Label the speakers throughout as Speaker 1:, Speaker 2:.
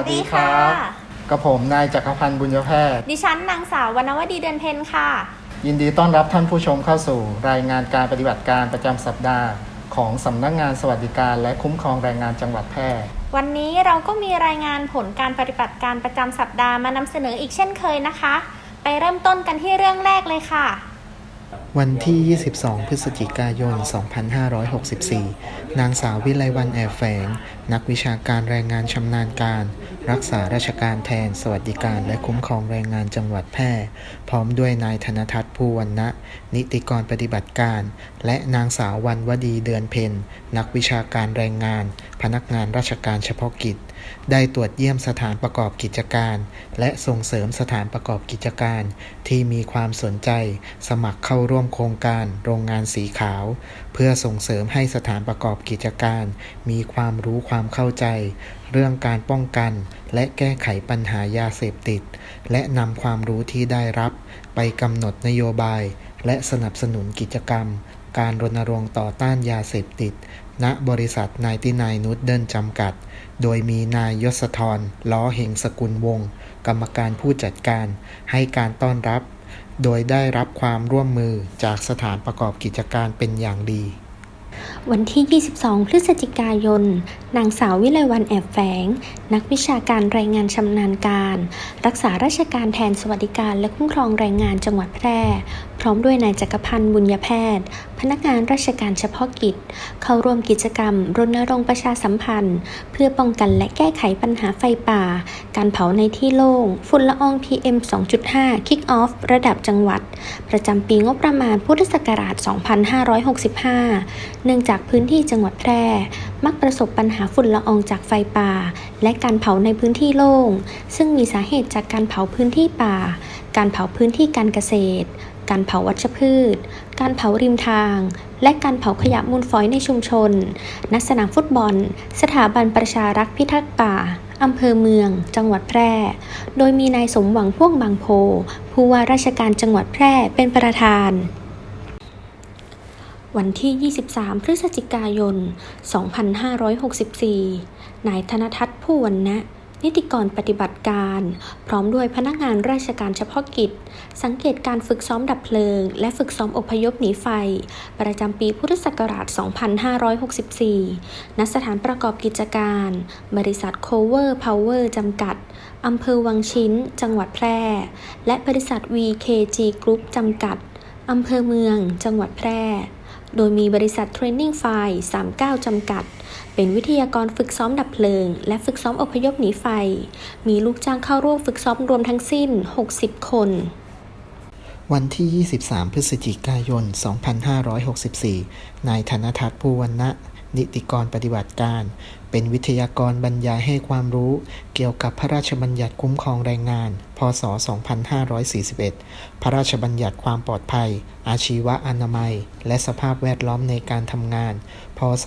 Speaker 1: วัสดีครับ กับผมนายจักรพันธ์บุญยแพทย์
Speaker 2: ดิฉันนางสาววรรณวดีเดือนเพ็ญค่ะ
Speaker 1: ยินดีต้อนรับท่านผู้ชมเข้าสู่รายงานการปฏิบัติการประจำสัปดาห์ ของสำนักงานสวัสดิการและคุ้มครองแรงงานจังหวัดแพร่
Speaker 2: วันนี้เราก็มีรายงานผลการปฏิบัติการประจำสัปดาห์มานำเสนออีกเช่นเคยนะคะ ไปเริ่มต้นกันที่เรื่องแรกเลยค่ะ
Speaker 1: วันที่ 22 พฤศจิกายน 2564 นางสาววิไลวันแอบแฝง นักวิชาการแรงงานชำนาญการ รักษาราชการแทนสวัสดิการและคุ้มครองแรงงานจังหวัดแพร่ พร้อมด้วยนายธนทัศน์ภูวรรณะ นิติกรปฏิบัติการ และนางสาววันวดีเดือนเพ็ญ นักวิชาการแรงงาน พนักงานราชการเฉพาะกิจ ได้ตรวจเยี่ยมสถานประกอบกิจการ และส่งเสริมสถานประกอบกิจการ ที่มีความสนใจ สมัครเข้าร่วมโครงการโรงงานสีขาว เพื่อส่งเสริมให้สถานประกอบกิจการ มีความรู้ความเข้าใจ เรื่องการป้องกัน และแก้ไขปัญหายาเสพติด และนำความรู้ที่ได้รับ ไปกำหนดนโยบาย และสนับสนุนกิจกรรมการรณรงค์ต่อต้านยาเสพติด ณบริษัทนายตินายนุชเดินจำกัด โดยมีนายยศธรล้อเหงสกุลวงศ์กรรมการผู้จัดการ ให้การต้อนรับ โดยได้รับความร่วมมือจากสถานประกอบกิจการเป็นอย่างดี
Speaker 2: วันที่ 22 พฤศจิกายน นางสาววิไลวันแอบแฝง นักวิชาการแรงงานชำนาญการ รักษาราชการแทนสวัสดิการและคุ้มครองแรงงานจังหวัดแพร่ พร้อมด้วยนายจักรพันธ์บุญยแพทย์ พนักงานราชการเฉพาะกิจ เข้าร่วมกิจกรรม รณรงค์ประชาสัมพันธ์ เพื่อป้องกันและแก้ไขปัญหาไฟป่า การเผาในที่โล่ง ฝุ่นละออง PM 2.5 Kick Off ระดับจังหวัด ประจำปีงบประมาณพุทธศักราช 2565 เนื่องจากพื้นที่จังหวัดแพร่ มักประสบปัญหาฝุ่นละอองจากไฟป่า และการเผาในพื้นที่โล่ง ซึ่งมีสาเหตุจากการเผาพื้นที่ป่า การเผาพื้นที่การเกษตร การเผาวัชพืช การเผาริมทาง และการเผาขยะมูลฝอยในชุมชนณสนามฟุตบอล สถาบันประชารักษ์พิทักษ์ป่าอำเภอเมือง จังหวัดแพร่ โดยมีนายสมหวังพ่วงบางโพ ผู้ว่าราชการจังหวัดแพร่เป็นประธาน วันที่ 23 พฤศจิกายน 2564 นายธนทัศน์ผู้วรรณะ นิติกรปฏิบัติการ พร้อมด้วยพนักงานราชการเฉพาะกิจ สังเกตการฝึกซ้อมดับเพลิง และฝึกซ้อมอพยพหนีไฟ ประจำปีพุทธศักราช 2564 ณ สถานประกอบกิจการ บริษัท Cover Power จำกัด อำเภอวังชิ้น จังหวัดแพร่ และบริษัท VKG Group จำกัด อำเภอเมือง จังหวัดแพร่ โดยมีบริษัทเทรนนิ่งไฟ39 จำกัด เป็นวิทยากรฝึกซ้อมดับเพลิง และฝึกซ้อมอพยพหนีไฟ มีลูกจ้างเข้าร่วมฝึกซ้อมรวมทั้งสิ้น 60 คน
Speaker 1: วันที่ 23 พฤศจิกายน 2564 นายธนทัศน์ภูวรรณะ นิติกรปฏิบัติการ เป็นวิทยากรบรรยายให้ความรู้เกี่ยวกับพระราชบัญญัติคุ้มครองแรงงาน พศ 2541 พระราชบัญญัติความปลอดภัย อาชีวะอนามัย และสภาพแวดล้อมในการทำงาน พศ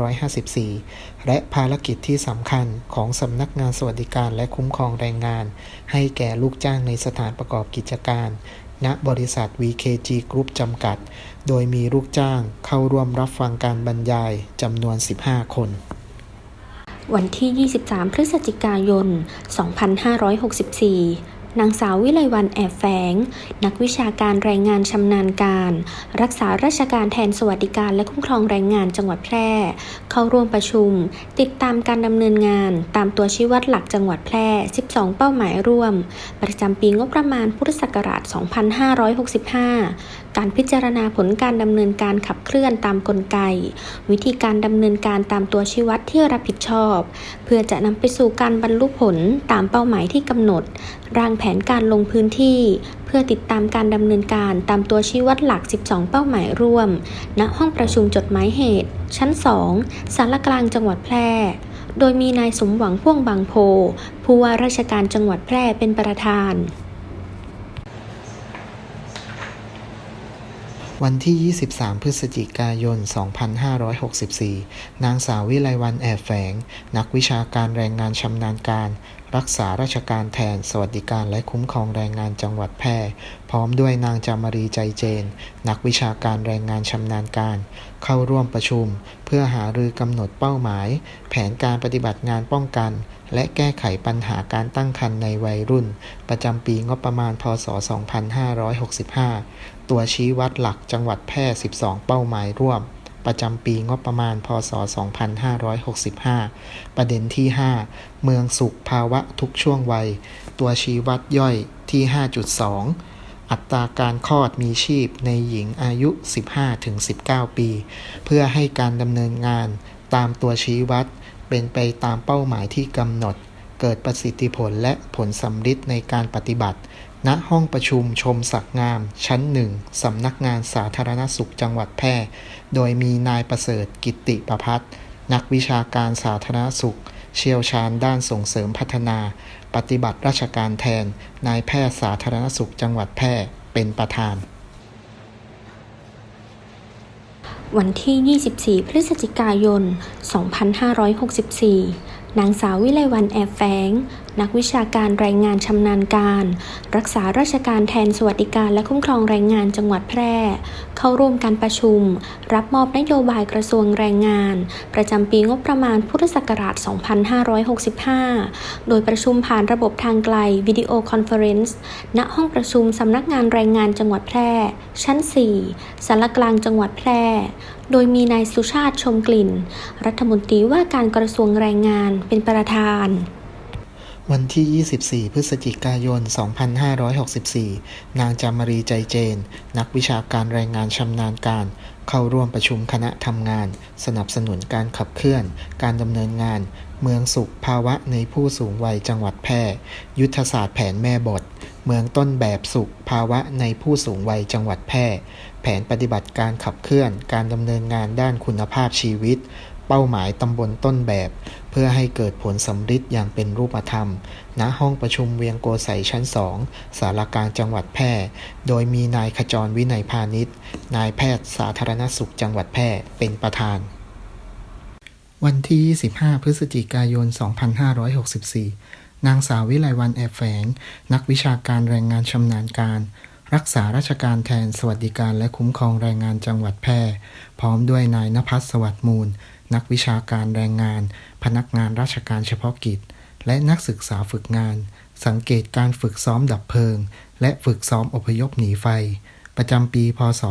Speaker 1: 2554 และภารกิจที่สำคัญของสำนักงานสวัสดิการและคุ้มครองแรงงาน ให้แก่ลูกจ้างในสถานประกอบกิจการ ณบริษัท VKG Group จำกัด โดยมีลูกจ้างเข้าร่วมรับฟังการบรรยายจำนวน 15 คน
Speaker 2: วันที่ 23 พฤศจิกายน 2564 นางสาววิไลวันแอบแฝง นักวิชาการแรงงานชำนาญการ รักษาราชการแทนสวัสดิการและคุ้มครองแรงงานจังหวัดแพร่ เข้าร่วมประชุม ติดตามการดำเนินงาน ตามตัวชี้วัดหลักจังหวัดแพร่ 12 เป้าหมายร่วม ประจำปีงบประมาณพุทธศักราช 2565 การพิจารณาผลการดำเนินการขับเคลื่อนตามกลไก วิธีการดำเนินการตามตัวชี้วัดที่รับผิดชอบ เพื่อจะนำไปสู่การบรรลุผลตามเป้าหมายที่กำหนด ร่างแผนการลงพื้นที่ เพื่อติดตามการดำเนินการตามตัวชี้วัดหลัก 12 เป้าหมายร่วม ณ ห้องประชุมจดหมายเหตุ ชั้น 2 สารกลางจังหวัดแพร่ โดยมีนายสมหวังพ่วงบางโพ ผู้ว่าราชการจังหวัดแพร่เป็นประธาน
Speaker 1: วันที่ 23 พฤศจิกายน 2564 นางสาววิไลวันแอบแฝง นักวิชาการแรงงานชำนาญการ รักษาราชการแทน สวัสดิการและคุ้มครองแรงงานจังหวัดแพร่ พร้อมด้วยนางจามารีใจเจน นักวิชาการแรงงานชำนาญการ เข้าร่วมประชุม เพื่อหารือกำหนดเป้าหมาย แผนการปฏิบัติงานป้องกัน และแก้ไขปัญหาการตั้งครรภ์ในวัยรุ่น ประจำปีงบประมาณ พศ 2565 ตัวชี้วัดหลักจังหวัดแพร่ 12 เป้าหมายร่วม ประจำปีงบประมาณ พศ 2565 ประเด็นที่ 5 เมืองสุขภาวะทุกช่วงวัย ตัวชี้วัดย่อยที่ 5.2 อัตราการคลอดมีชีพในหญิงอายุ 15-19 ปี เพื่อให้การดำเนินงานตามตัวชี้วัดเป็นไปตามเป้าหมายที่กำหนด เกิดประสิทธิผลและผลสำฤทธิ์ในการปฏิบัติ ณห้องประชุมชมศักดิ์งาม ชั้นหนึ่งสำนักงานสาธารณสุขจังหวัดแพร่ โดยมีนายประเสริฐกิติประพัฒน์นักวิชาการสาธารณสุข เชี่ยวชาญด้านส่งเสริมพัฒนา ปฏิบัติราชการแทน นายแพทย์สาธารณสุขจังหวัดแพร่เป็นประธาน
Speaker 2: วันที่ 24 พฤศจิกายน 2564นางสาววิไลวันแอบแฝง นักวิชาการแรงงานชำนาญการ รักษาราชการแทนสวัสดิการและคุ้มครองแรงงานจังหวัดแพร่ เข้าร่วมการประชุม รับมอบนโยบายกระทรวงแรงงาน ประจำปีงบประมาณพุทธศักราช 2565 โดยประชุมผ่านระบบทางไกลวิดีโอคอนเฟอเรนซ์ณห้องประชุมสำนักงานแรงงานจังหวัดแพร่ ชั้น 4สารกลางจังหวัดแพร่โดยมีนายสุชาติชมกลิ่น รัฐมนตรีว่าการกระทรวงแรงงานเป็นประธาน
Speaker 1: วันที่ 24 พฤศจิกายน 2564 นางจามรีใจเจน นักวิชาการแรงงานชำนาญการ เข้าร่วมประชุมคณะทำงาน สนับสนุนการขับเคลื่อน การดำเนินงาน เมืองสุขภาวะในผู้สูงวัยจังหวัดแพร่ ยุทธศาสตร์แผนแม่บท เมืองต้นแบบสุขภาวะในผู้สูงวัยจังหวัดแพร่ แผนปฏิบัติการขับเคลื่อน การดำเนินงานด้านคุณภาพชีวิต เป้าหมายตำบลต้นแบบ เพื่อให้เกิดผลสำฤทธิ์อย่างเป็นรูปธรรม ณ ห้องประชุมเวียงโกสัยชั้น2สารกลางจังหวัดแพร่ โดยมีนายขจรวินัยพาณิชย์ นายแพทย์สาธารณสุขจังหวัดแพร่เป็นประธาน วันที่ 25 พฤศจิกายน 2564 นางสาววิไลวันแอบแฝง นักวิชาการแรงงานชำนาญการรักษาราชการแทนสวัสดิการและคุ้มครองแรงงานจังหวัดแพร่ พร้อมด้วยนายนภัสสวัสดิ์มูล นักวิชาการแรงงาน พนักงานราชการเฉพาะกิจ และนักศึกษาฝึกงาน สังเกตการฝึกซ้อมดับเพลิง และฝึกซ้อมอพยพหนีไฟ ประจำปี พศ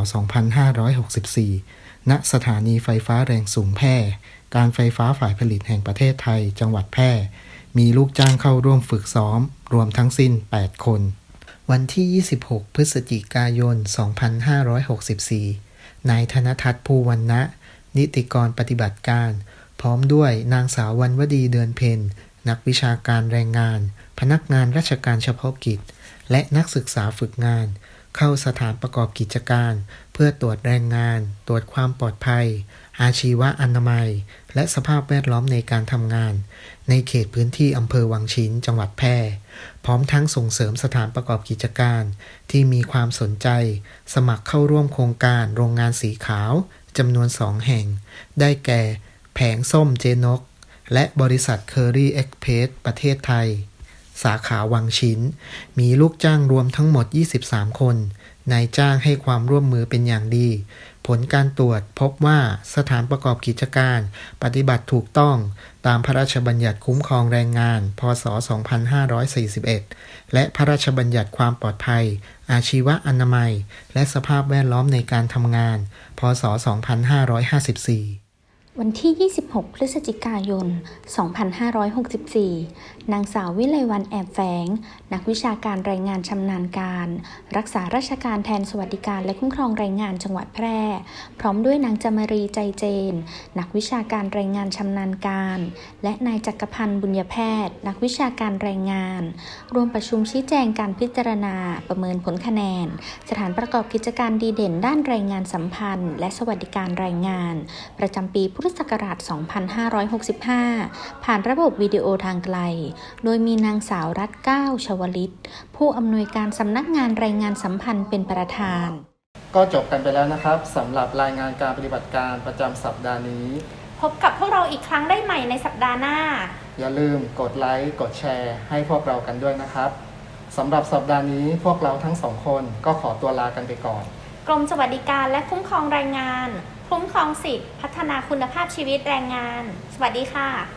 Speaker 1: 2564 ณ สถานีไฟฟ้าแรงสูงแพร่ การไฟฟ้าฝ่ายผลิตแห่งประเทศไทย จังหวัดแพร่ มีลูกจ้างเข้าร่วมฝึกซ้อม รวมทั้งสิ้น 8 คน วันที่ 26 พฤศจิกายน 2564 นายธนทัศน์ภูวรรณะ นิติกรปฏิบัติการ พร้อมด้วยนางสาววันวดีเดือนเพ็ญนักวิชาการแรงงาน พนักงานราชการเฉพาะกิจ และนักศึกษาฝึกงาน เข้าสถานประกอบกิจการ เพื่อตรวจแรงงาน ตรวจความปลอดภัย อาชีวะอนามัย และสภาพแวดล้อมในการทำงาน ในเขตพื้นที่อำเภอวังชิ้น จังหวัดแพร่ พร้อมทั้งส่งเสริมสถานประกอบกิจการ ที่มีความสนใจ สมัครเข้าร่วมโครงการโรงงานสีขาว จำนวนสองแห่ง ได้แก่ แผงส้มเจนก และบริษัทเคอรี่เอ็กเพสประเทศไทย สาขาวังชิ้น มีลูกจ้างรวมทั้งหมด 23 คน นายจ้างให้ความร่วมมือเป็นอย่างดี ผลการตรวจพบว่าสถานประกอบกิจการ ปฏิบัติถูกต้องตามพระราชบัญญัติคุ้มครองแรงงาน พศ 2541 และพระราชบัญญัติความปลอดภัย อาชีวะอนามัย และสภาพแวดล้อมในการทำงาน พศ 2554
Speaker 2: วันที่ 26 พฤศจิกายน 2564 นางสาววิไลวันแอบแฝง นักวิชาการแรงงานชำนาญการ รักษาราชการแทนสวัสดิการและคุ้มครองแรงงานจังหวัดแพร่ พร้อมด้วยนางจามรีใจเจน นักวิชาการแรงงานชำนาญการ และนายจักรพันธ์บุญญแพทย์ นักวิชาการแรงงาน รวมประชุมชี้แจงการพิจารณา ประเมินผลคะแนน สถานประกอบกิจการดีเด่นด้านแรงงานสัมพันธ์ และสวัสดิการแรงงาน ประจำปีพุทธศักราช 2565 ผ่านระบบวิดีโอทางไกลโดยมีนางสาวรัตน์ก้าวชวลิต ผู้อำนวยการสำนักงานแรงงานสัมพันธ์เป็นประธาน
Speaker 1: ก็จบกันไปแล้วนะครับสำหรับรายงานการปฏิบัติการประจำสัปดาห์นี้
Speaker 3: พบกับพวกเราอีกครั้งได้ใหม่ในสัปดาห์หน้า
Speaker 1: อย่าลืมกดไลค์กดแชร์ ให้พวกเรากันด้วยนะครับสำหรับสัปดาห์นี้พวกเราทั้งสองคนก็ขอตัวลากันไปก่อน
Speaker 3: กรมสวัสดิการและคุ้มครองแรงงาน คุ้มครองสิทธิพัฒนาคุณภาพชีวิตแรงงาน สวัสดีค่ะ